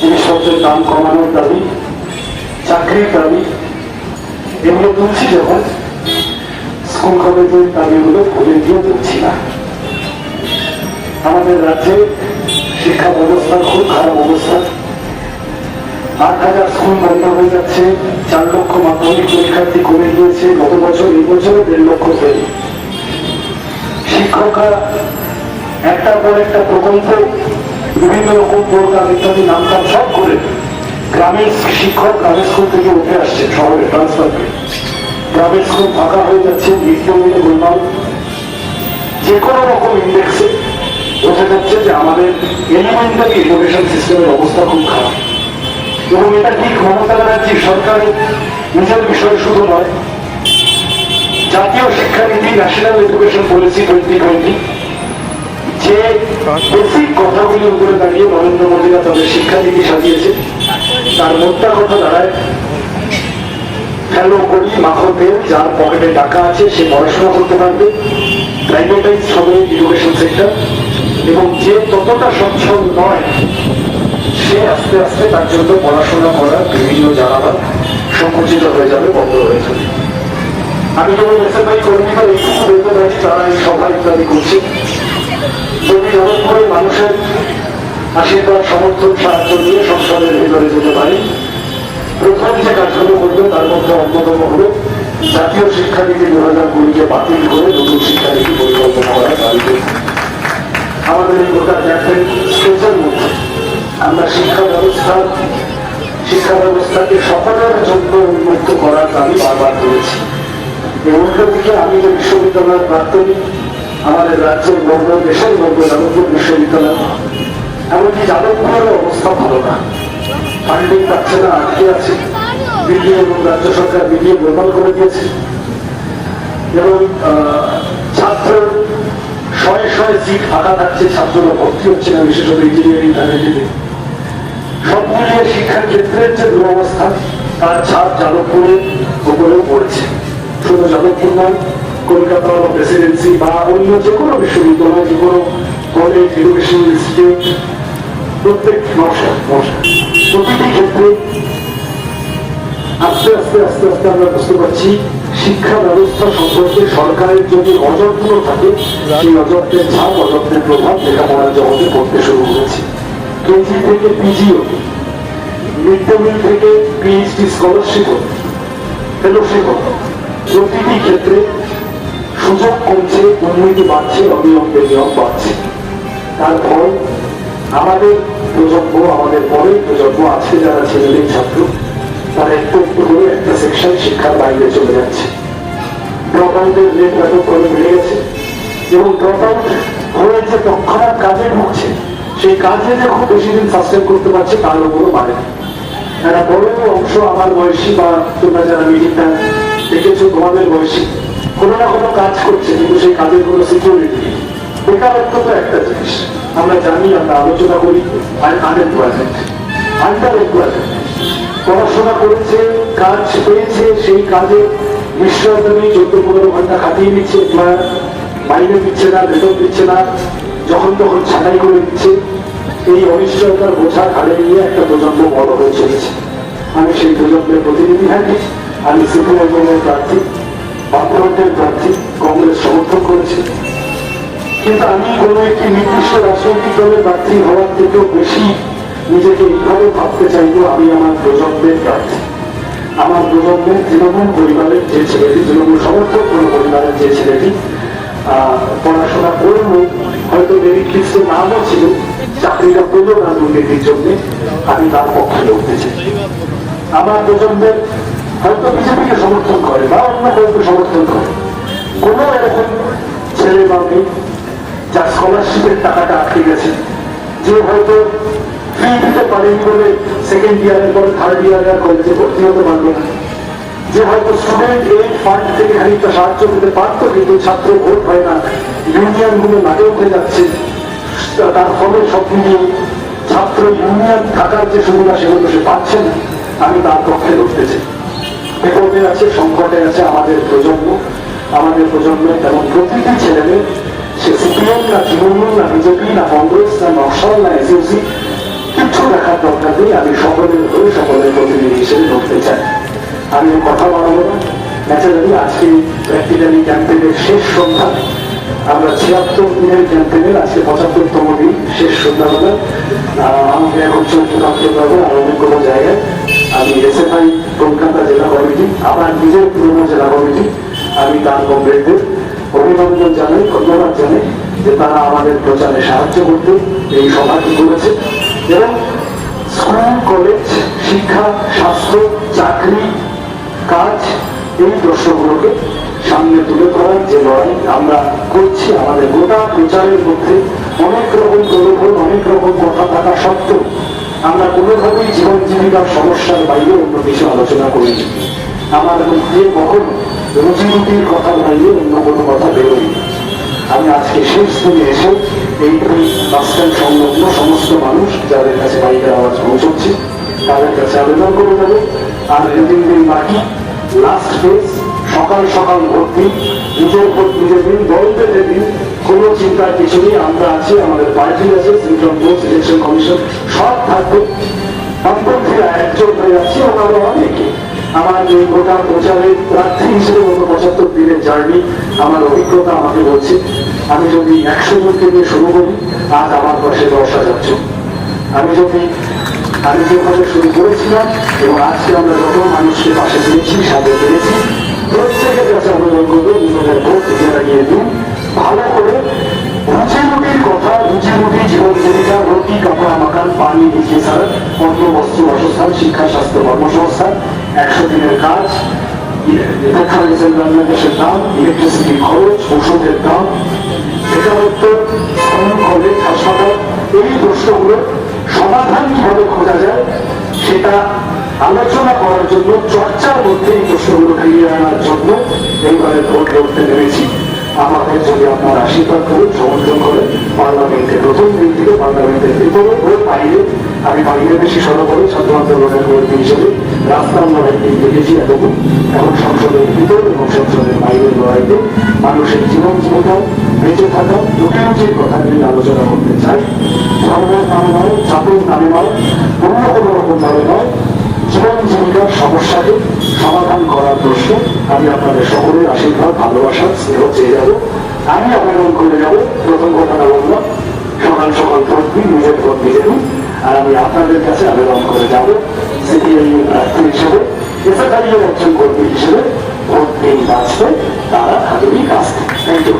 জিনিসপত্রের দাম কমানোর দাবি, চাকরির দাবি, এগুলো তুলছি যখন, স্কুল কলেজের দাবিগুলো ভুলে গিয়ে তুলছি না। আমাদের রাজ্যে শিক্ষা ব্যবস্থার খুব খারাপ অবস্থা। আট হাজার স্কুল বন্ধ হয়ে যাচ্ছে, চার লক্ষ মাধ্যমিক পরীক্ষার্থী কমে গিয়েছে গত বছর, এই বছরে দেড় লক্ষ তৈরি শিক্ষকরা একটার পর একটা প্রকল্প বিভিন্ন রকম প্রোগ্রাম সব করে গ্রামের শিক্ষক গ্রামের স্কুল থেকে উঠে আসছে শহরে ট্রান্সফার করে। গ্রামের স্কুল ফাঁকা হয়ে যাচ্ছে নিত্যমিলে যে কোনো রকম ইন্ডেক্সে বোঝা যাচ্ছে যে আমাদের এলিমেন্টারি এডুকেশন সিস্টেমের অবস্থা খুব খারাপ। এবং এটা ঠিক মমতা ব্যানার্জি সরকারের নিজের বিষয় শুধু নয়, জাতীয় শিক্ষানীতি national education policy twenty twenty যে যার পকেটে টাকা আছে, সে পড়াশোনা করতে পারবে। প্রাইভেটাইজ হবে এডুকেশন সেক্টর এবং যে ততটা সচ্ছল নয়, সে আস্তে আস্তে তার জন্য পড়াশোনা করার বিভিন্ন জানালা সংকুচিত হয়ে যাবে, বন্ধ হয়ে যাবে। আমি যেমন এসএফআই কর্মীরা এইটুকু বলতে পারি, তারা এই সভা ইত্যাদি করছে। যদি জনগণ মানুষের আশীর্বাদ, সমর্থন, সাহায্য নিয়ে সংসদের ভিতরে যেতে পারি। প্রথম যে কাজগুলো করবে, তার মধ্যে অন্যতম হল জাতীয় শিক্ষানীতি দু হাজার কুড়িকে বাতিল করে নতুন শিক্ষানীতি পরিকল্পনা করা দাবি আমাদের এই গোটা জ্ঞাপের স্টেজের মধ্যে আমরা শিক্ষা ব্যবস্থা, শিক্ষা ব্যবস্থাকে সকলের জন্য উন্মুক্ত করার দাবি বারবার করেছি। এই উল্টো দিকে আমি যে বিশ্ববিদ্যালয়ের প্রাক্তনী আমাদের রাজ্যের গর্ব দেশের গর্ব যাদবপুর বিশ্ববিদ্যালয়। এমনকি যাদবপুরের অবস্থা ভালো না। ফান্ডিং পাচ্ছে না আটকে আছে। দিল্লি এবং রাজ্য সরকার মিলিয়ে গোলমাল করে দিয়েছে। এবং ছাত্র শয়ে শয়ে সিট ফাঁকা থাকছে, ছাত্ররা ভর্তি হচ্ছে না, বিশেষত ইঞ্জিনিয়ারিং ফ্যাকাল্টিতে সব মিলিয়ে শিক্ষার ক্ষেত্রের যে দুরবস্থা, তার ছাপ যাদবপুরের উপরেও পড়েছে। শুধু যাদবপুর নয় কলকাতা বা প্রেসিডেন্সি বা অন্য যে কোনো বিশ্ববিদ্যালয়, যে কোনো কলেজ এডুকেশন ইনস্টিটিউট প্রত্যেক নকশা প্রতিটি ক্ষেত্রে আস্তে আস্তে আস্তে আস্তে আমরা বুঝতে পারছি শিক্ষা ব্যবস্থা সম্পর্কে সরকারের যদি অযত্ন থাকে, সেই অযত্নের ছাপ, অযত্নের প্রভাব লেখাপড়ার জগতে পড়তে শুরু করেছে। কেজি থেকে পিজিও মিড ডে মিল থেকে পিএইচডি স্কলারশিপ ফেলোশিপ প্রতিটি ক্ষেত্রে সুযোগ কমছে দুর্নীতি বাড়ছে অনিয়ম বেনিয়ম বাড়ছে। তার ফল আমাদের প্রজন্ম, আমাদের পরের প্রজন্ম আজকে যারা ছেলেমেয়ে ছাত্র, তারা একটু একটু করে একটা সেকশন শিক্ষার বাইরে চলে যাচ্ছে। ড্রপ আউটের রেট ব্যাপক করে বেড়ে গেছে এবং ড্রপ আউট হয়ে যে তৎক্ষণাৎ কাজে ঢুকছে। সেই কাজে যে খুব বেশি দিন সাস্টেন করতে পারছে, তার উপরও বাড়ে। একটা বড় অংশ আমার বয়সী বা তোমরা যারা মিটিংটা দেখেছ, তোমাদের বয়সী কোনো না কোনো কাজ করছে, কিন্তু সেই কাজের কোনো সিকিউরিটি নেই। বেকারত্ব তো একটা জিনিস। আমরা জানি, আমরা আলোচনা করি আনএমপ্লয়মেন্ট আন্ডার পড়াশোনা করেছে, কাজ পেয়েছে, সেই কাজে বিশ্ববিদ্যালয়ে চোদ্দ পনেরো ঘণ্টা কাটিয়ে দিচ্ছে এমপ্লয়ার মাইনে দিচ্ছে না, বেতন দিচ্ছে না, যখন তখন ছাঁটাই করে দিচ্ছে। এই অনিশ্চয়তার বোঝা ঘাড়ে নিয়ে একটা প্রজন্ম বড় হয়ে চলেছে। আমি সেই প্রজন্মের প্রতিনিধি হ্যাঁ আমি সিপিআইএমের প্রার্থী। বামফ্রন্টের প্রার্থী কংগ্রেস সমর্থন করেছে। কিন্তু আমি কোনো একটি নির্দিষ্ট রাজনৈতিক দলের প্রার্থী হওয়ার থেকেও বেশি নিজেকে এইভাবে ভাবতে চাইব আমি আমার প্রজন্মের প্রার্থী। আমার প্রজন্মের তৃণমূল পরিবারের যে ছেলেটি, তৃণমূল সমর্থক কোনো পরিবারের যে ছেলেটি পড়াশোনা করল হয়তো মেরিট লিস্টে নামও ছিল, চাকরিটা পেল না দুর্নীতির জন্য, আমি তার পক্ষে লড়তে চাই। আমার প্রজন্মের হয়তো বিজেপিকে সমর্থন করে বা অন্য কাউকে সমর্থন করে। কোনো এরকম ছেলে বা মেয়ে যার স্কলারশিপের টাকাটা আটকে গেছে, যে হয়তো ফি দিতে পারেনি বলে সেকেন্ড ইয়ারের পরে থার্ড ইয়ারে আর কলেজে ভর্তি হতে পারবে না। যে হয়তো স্টুডেন্ট এই ফান্ড থেকে খানিকটা সাহায্য পেতে পারতো, কিন্তু ছাত্র ভোট হয় না ইউনিয়নগুলো নাটে উঠে যাচ্ছে, তার ফলে সব মিলিয়ে ছাত্র ইউনিয়ন থাকার যে সুবিধা সেগুলো সে পাচ্ছে না, আমি তার পক্ষে লড়তে চাই। বিপদে আছে সংকটে আছে আমাদের প্রজন্ম। আমাদের প্রজন্মে তেমন প্রতিটি ছেলেমেয়ে সে সিপিএম না তৃণমূল না বিজেপি না কংগ্রেস না নকশাল না এসইউসি কিছু দেখার দরকার নেই। আমি সকলের হয়ে সকলের প্রতিনিধি হিসেবে ধরতে চাই। আমি কথা বাড়াবো না। ন্যাচারালি আজকে প্র্যাকটিক্যালি ক্যাম্পেইনের শেষ সন্ধ্যা। আমরা ছিয়াত্তর দিনের ক্যাম্পেইনের আজকে পঁচাত্তরতম দিন শেষ সন্ধ্যাবেলা আহ, আমাকে এখন চলতে থাকতে পারব আর অনেকগুলো জায়গায়। আমি এসএফআই কলকাতা জেলা কমিটি, আমার নিজের পুরনো জেলা কমিটি। আমি তার কমরেডদের অভিনন্দন জানাই, ধন্যবাদ জানাই যে তারা আমাদের প্রচারে সাহায্য করতে এই সভাটি করেছে। এবং স্কুল, কলেজ, শিক্ষা, স্বাস্থ্য, চাকরি, কাজ এই প্রশ্নগুলোকে সামনে তুলে ধরার যে লড়াই আমরা করছি, আমাদের গোটা প্রচারের মধ্যে অনেক রকম প্রলোভন, অনেক রকম কথা থাকা সত্ত্বেও আমরা কোনোভাবেই জীবন জীবিকার সমস্যার বাইরে অন্য কিছু আলোচনা করিনি। আমার মধ্যে কখনো রুজি রুটির কথা বাইরে অন্য কোনো কথা বেরোয়নি। আমি আজকে শেষ দিনে এসে এই বাসস্ট্যান্ড সংলগ্ন সমস্ত মানুষ, যাদের কাছে বাইকের আওয়াজ পৌঁছচ্ছে, তাদের কাছে আবেদন করে দেবো। আর দুদিন দিন বাকি লাস্ট ফেজ সকাল সকাল দিন নিজের ভোট নিজের দিন দল বেঁধে দিন কোনো চিন্তার কিছু নেই, আমরা আছি, আমাদের পার্টি আছে সেন্ট্রাল বোর্ড ইলেকশন কমিশন, সব থাকবে। বামপন্থীরা একজন হয়ে আছে ওনারা অনেকে। আমার এই গোটা প্রচারে প্রার্থী হিসেবে গত পঁচাত্তর দিনের জার্নি, আমার অভিজ্ঞতা আমাকে বলছে, আমি যদি একশো জনকে নিয়ে শুরু করি, আজ আমার পাশে দশ হাজার জন আমি যদি, আমি যেভাবে শুরু করেছিলাম, এবং আজকে আমরা যত মানুষকে পাশে পেয়েছি, সাথে পেয়েছি, প্রত্যেকের কাছে আবেদন করব ইলেকট্রনিক্সের বাংলাদেশের দাম ইলেকট্রিসিটি খরচ ওষুধের দাম বেকারত্ব কলেজ হাসপাতাল এই প্রশ্নগুলো সমাধান কীভাবে খোঁজা যায়, সেটা আলোচনা করার জন্য চর্চার মধ্যে এই প্রশ্নগুলো ফিরিয়ে আনার জন্য এইভাবে ভোট লড়তে নেমেছি আমাদের যদি আপনার আশীর্বাদ করুন, সমর্থন করে পার্লামেন্টের প্রথম দিন থেকে পার্লামেন্টের ভিতরে ও বাইরে। আমি বাইরে বেশি সরব করে ছাত্র আন্দোলনের কর্মী হিসেবে রাস্তার লড়াই দিন দেখেছি এতক্ষণ। এখন সংসদের ভিতর এবং সংসদের বাইরের লড়াইতে মানুষের জীবন জীবিকা বেঁচে থাকা লোকের কথা নিয়ে আলোচনা করতে চাই। ধর্মের নামে নয় জাতির নামে নয়, অন্য কোনো রকম ভাবে নয়। জীবন জীবিকার সমস্যাকে সমাধান করার প্রশ্ন আমি আপনাদের সকলের আশীর্বাদ, ভালোবাসা, স্নেহ চেয়ে যাব। আমি আবেদন করে যাব। প্রথম কথাটা বললাম, সকাল সকাল ভোট নিজের ভোট নিজে দিন আর আমি আপনাদের কাছে আবেদন করে যাব সিপিআই প্রার্থী হিসেবে এসএফআই একজন কর্মী হিসেবে ভোট দিন বাঁচতে তারা হাতুড়ি কাজ। Thank you